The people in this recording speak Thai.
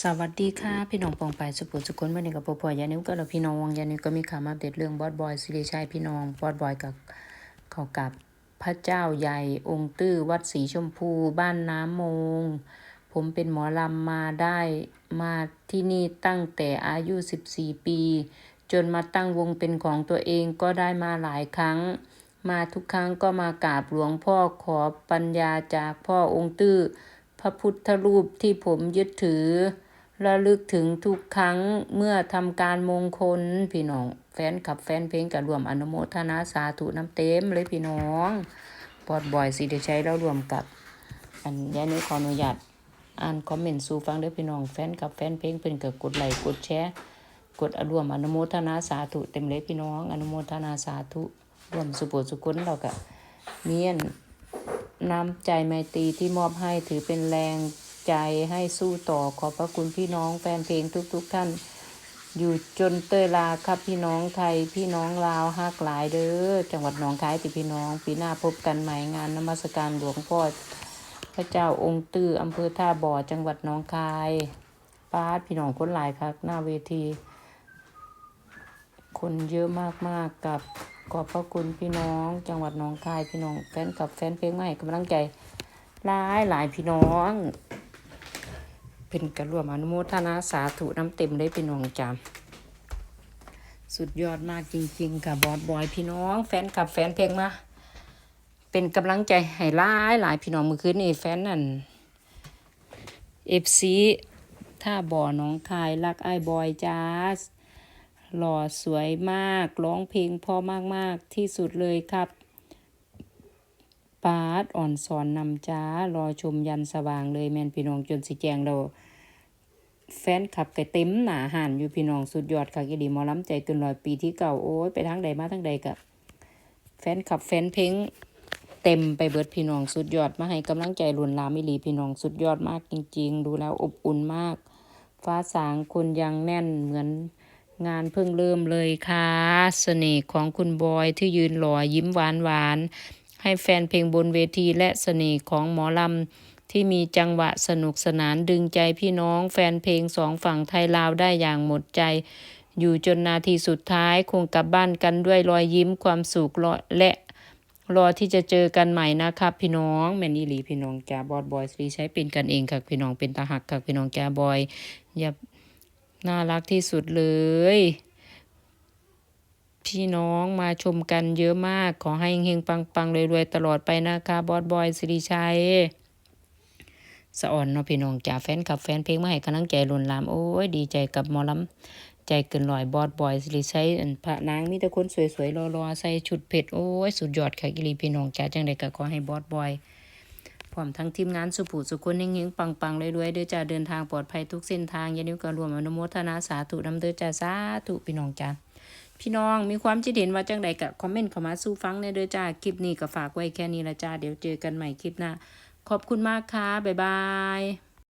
สวัสดีค่ะพี่น้องปองไปสุปุสุคนวันนี้กับพ่อพ่อยานิวก็เราพี่น้องยานิวก็มีข่าวมาอัปเดตเรื่องบอสบอยสิริชัยพี่น้องบอสบอยกับเขากับพระเจ้าใหญ่องค์ตื้อวัดสีชมพู บ้านน้ำมง ผมเป็นหมอลำมาได้มาที่นี่ตั้งแต่อายุ 14 ปี จนมาตั้งวงเป็นของตัวเองก็ได้มาหลายครั้ง มาทุกครั้งก็มากราบหลวงพ่อขอปัญญาจากพ่อองค์ตื้อ พระพุทธรูปที่ผมยึดถือ ระลึกถึงทุกครั้งเมื่อทำการมงคลพี่น้อง แฟนขับแฟนเพลงกับรวมอนุโมทนาสาธุน้ำเต็มเลยพี่น้องปอดบ่อยสิได้ใช้แล้วรวมกับ อันยานี้ขออนุญาตอ่านคอมเมนต์สู่ฟังเด้อพี่น้องแฟนกับแฟนเพลงเพิ่นก็กดไลค์กดแชร์กดอรวมอนุโมทนาสาธุเต็มเลยพี่น้อง อนุโมทนาสาธุรวมสุโขสุคนเราก็มีอัน น้ำใจไมตรีที่มอบให้ถือเป็นแรงใจให้สู้ต่อขอบพระคุณพี่น้องแฟนเพลงทุกๆทท่าน อยู่จนเตยลาครับพี่น้องไทยพี่น้องลาวฮักหลายเด้อจังหวัดหนองคายติพี่น้อง ปีหน้าพบกันใหม่งานนมัสการหลวงพ่อพระเจ้าองค์ตื้ออำเภอท่าบ่อจังหวัดหนองคายป้าพี่น้องคนหลายครับหน้าเวที คนเยอะมากๆกับ ขอบพระคุณพี่น้อง จังหวัดหนองคายพี่น้องแฟนกับแฟนเพลงใหม่กำลังใจหลายหลายพี่น้อง เป็นกระรวมอนุโมทนาสาธุน้ำเต็มเลยพี่น้องจำสุดยอดมากจริง ๆค่ะบอสบอยพี่น้อง แฟนกับแฟนเพลงมาเป็นกำลังใจให้หลายหลายพี่น้องเมื่อคืนนี่แฟนนั่นเอฟซีท่าบ่อน้องคายรักไอ้บอยจ้า หล่อสวยมากร้องเพลงเพอมากๆที่สุดเลยครับปาดอ่อนสอนนำจ้ารอชมยันสว่างเลยแมนพี่น้องจนสิแจงเราแฟนขับไก่เต็มหนาหันอยู่พี่น้องสุดยอดค่ะกีดีมอล้ำใจเกินร้อยปีที่เก่าโอ้ยไปทางใดมาทางใดกับแฟนขับแฟนเพลงเต็มไปเบิดพี่น้องสุดยอดมาให้กำลังใจลุนลามิลีพี่น้องสุดยอดมากจริง ๆ ดูแล้วอบอุ่นมาก ฟ้าสางคนยังแน่นเหมือน งานเพิ่งเริ่มเลยค่ะเสน่ห์ของคุณบอยที่ยืนหล่อยิ้มหวานหวานให้แฟนเพลงบนเวทีและเสน่ห์ของหมอลำที่มีจังหวะสนุกสนานดึงใจพี่น้องแฟนเพลงสองฝั่งไทยลาวได้อย่างหมดใจ อยู่จนนาทีสุดท้ายคงกลับบ้านกันด้วยรอยยิ้มความสุขรอและรอที่จะเจอกันใหม่นะครับพี่น้องแมนอีหลีพี่น้องจ้าบอดบอยสรีใช้เป็นกันเองค่ะพี่น้องเป็นตาหักค่ะพี่น้องจ้าบอยอย่า น่ารักที่สุดเลย พี่น้องมาชมกันเยอะมาก ขอให้เฮงปังๆรวยๆตลอดไปนะคะบอสบอยสิริชัยสะอ่อนเนาะพี่น้องจ่าแฟนขับแฟนเพลงมาให้กำลังใจลุนลามโอ้ยดีใจกับมอลำใจเกินร้อยบอสบอยสิริชัยอันพระนางมีแต่คนสวยๆรอๆใส่ชุดเผ็ดโอ้ยสุดยอดค่ะกิลีพี่น้องจ่าจังใดก็ขอให้บอสบอย พร้อมทั้งทีมงานสุผูสุคนเฮงๆปังๆเลยด้วยๆเด้อจ้าเดินทางปลอดภัยทุกเส้นทางยานิวก็รวมอนุโมทนาสาธุนำเด้อจ้าสาธุพี่น้องจ้าพี่น้องมีความคิดเห็นว่าจังใดก็คอมเมนต์เข้ามาสู้ฟังในเด้อจ้าคลิปนี้ก็ฝากไว้แค่นี้ละจ้าเดี๋ยวเจอกันใหม่คลิปหน้าขอบคุณมากค่ะบ๊ายบาย